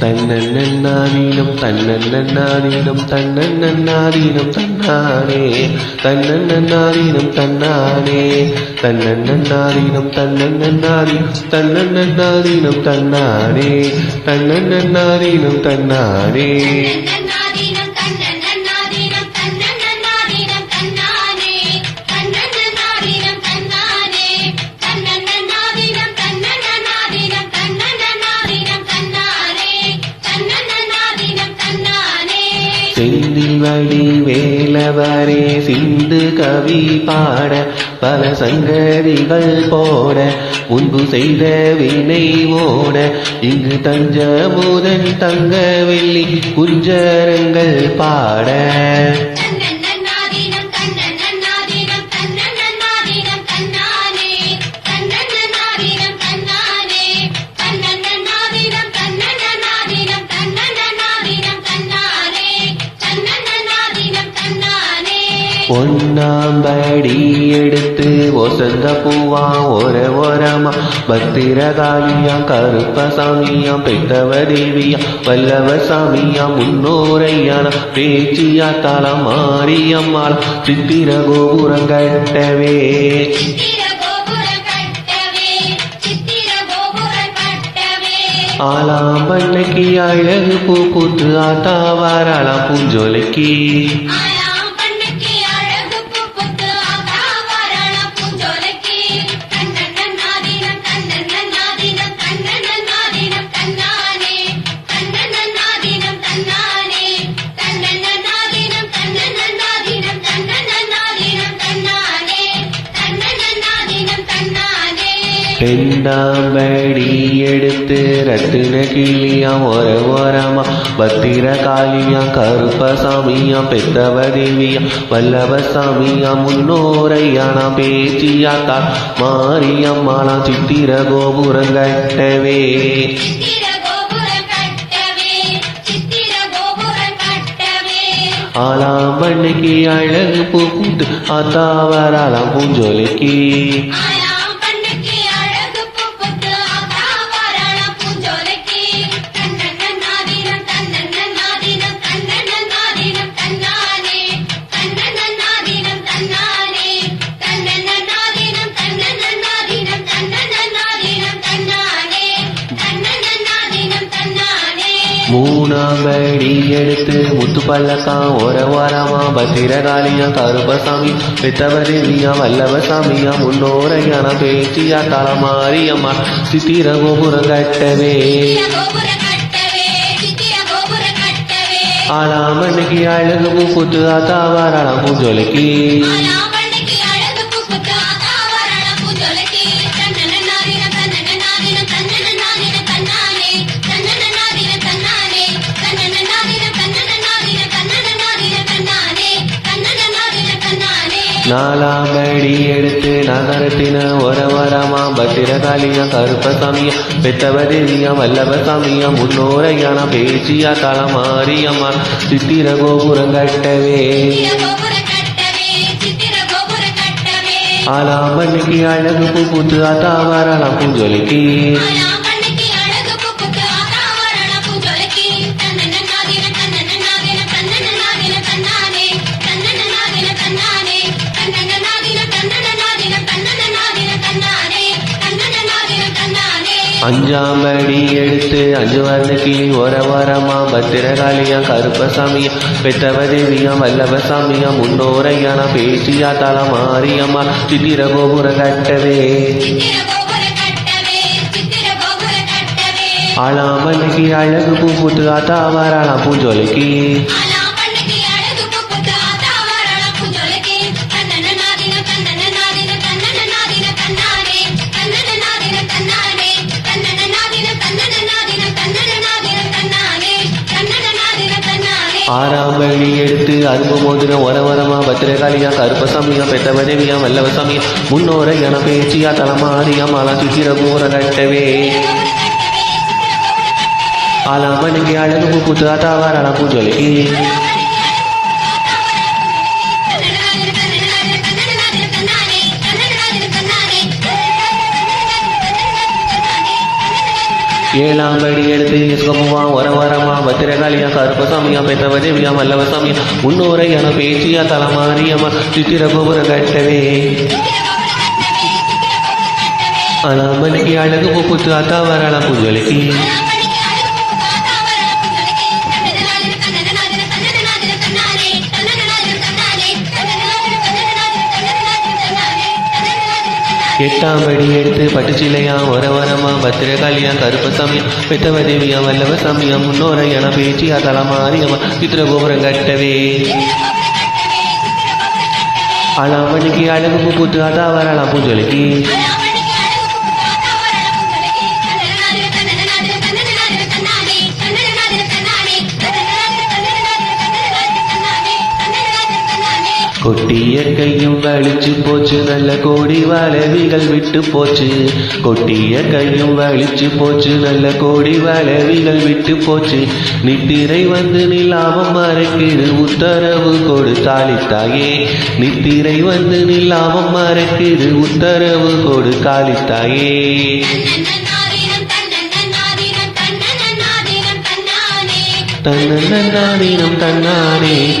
தன்னன்னாதீனம் தன்னன்னாதீனம் தன்னன்னாதீனம் தன்னானே தன்னன்னாதீனம் தன்னானே தன்னன்னாதீனம் தன்னன்னாதீனம் தன்னன்னாதீனம் தன்னானே தன்னன்னாதீனம் தன்னானே செந்தில் வேலவரே சிந்து கவி பாட பல சங்கதிகள் போட முன்பு செய்த வினை ஓட இங்கு தஞ்ச முதன் தங்க வெள்ளி குஞ்சரங்கள் பாட. பொன்னாம்படி எடுத்து ஒசந்த பூவா ஒரு ஓரமா கருப்ப சாமியாம் பெத்தவ தேவியா வல்லவ சாமியாம் முன்னோரையான பேச்சியா தலம் மாரியம்மாள் சித்திர கோபுரம் கட்டவே. சித்திர கோபுரம் கட்டவே ஆலாம் பண்ணைக்கு அழகு பூ பூத்து ஆத்தா வாராளாம் பூஞ்சோலைக்கு பெண்டாம்படி எடுத்து ரத்தின கிளியாம் ஒர ஓரமா பத்திர காளியாம் கருப்பசாமியாம் பெத்தவ தேவியாம் வல்லவ சாமியாம் முன்னோரையான பேச்சியாத்தா மாரியம்மாளா சித்திர கோபுரம் கட்டவே. ஆலாம் பண்ணிக்கு அழகு பூ பூத்து ஆத்தா பூஞ்சோலைக்கு. மூணாம்படி எடுத்து முத்து பல்லக்காம் ஒரு வாரமா பத்திரகாளியா கருப்பசாமி பெத்தவதேவியா வல்லவசாமியா முன்னோரையான பேச்சியா தலமாரியம்மா. சித்திர கோபுரம் கட்டவே. சித்திர கோபுரம் ஆளாமண்ணுக்கு அழகு பூ புத்து ஆத்தா வாராளாம் பூஞ்சோலைக்கு தன்னானே நாலாம்படி எடுத்து நகரத்தின ஒரு வாரமா பத்திரகாளியா கருப்பசாமியா பெத்தவதேவியா வல்லவசாமியா முன்னோரையான பேச்சியா தலமாரியம்மா. சித்திர கோபுரம் கட்டவே. சித்திர கோபுரம் கட்டவே சித்திர அழகு பூ பூத்து ஆத்தா வரலாம் புஞ்சொலிக்கு. அஞ்சாம் அடி எடுத்து அஞ்சு வர்ணக்கு ஒரு வாரமா பத்திரகாளியா கருப்பசாமியா பெத்தவதேவியா வல்லவசாமியா முன்னோரையான பேசியா தல மாரியம்மா சித்திர கோபுர கட்டவே. சித்திர அழகு பூ பூத்து ஆத்தா வாராளாம் பூஞ்சொலிக்கு ஆறாம் வழி எடுத்து அரும்பு மோதிரம் ஒர வரமா பத்திரகாளியா கருப்பசாமியா பெத்தவதேவியா வல்லவசாமியா முன்னோரையான பேச்சியா தலமாரியா மாலா சுத்திர கோபுரம் கட்டவே. ஆளாமண்ணுக்கு அழகு பூ பூத்து ஆத்தா அழகு பூஞ்சொலிக்கு ஏழாம் படி எடுத்து சுகமுவா ஒரு காளியா கருப்பசாமியா பெத்தவ தேவியா வல்லவ சாமியா முன்னோரை என பேச்சியா தலமாரியம்மா சித்திர கோபுர கட்டவே. அலாமணிக்கு அழகு பூப்புத்து அத்தா வரலாம் புஞ்சலிக்கு எட்டாம் படி எடுத்து பட்டுச்சிலையா ஒரு வரமா கருப்ப சமயம் பெத்தவ தேவியா வல்லவ சமயம் முன்னோரை என பேச்சியா தலமாரியம்மா சித்திர கோபுரம் கட்டவே. அலாமணிக்கு அழகு பூத்து அத்தா வரலாம் புஞ்சலிக்கு வலிச்சு போச்சு. நல்ல கோடி வளவிகள் விட்டு போச்சு. கொட்டிய கையும் வலிச்சு போச்சு. நல்ல கோடி வளவிகள் விட்டு போச்சு. நித்திரை வந்து நிலாமம் மறைக்குது உத்தரவு கொடுத்தாளித்தாயே நித்திரை வந்து நிலாமம் மறைக்குது உத்தரவு கொடுத்தாளித்தாயே காலித்தாயே. தன்னன்னாதீனம் தன்னானே.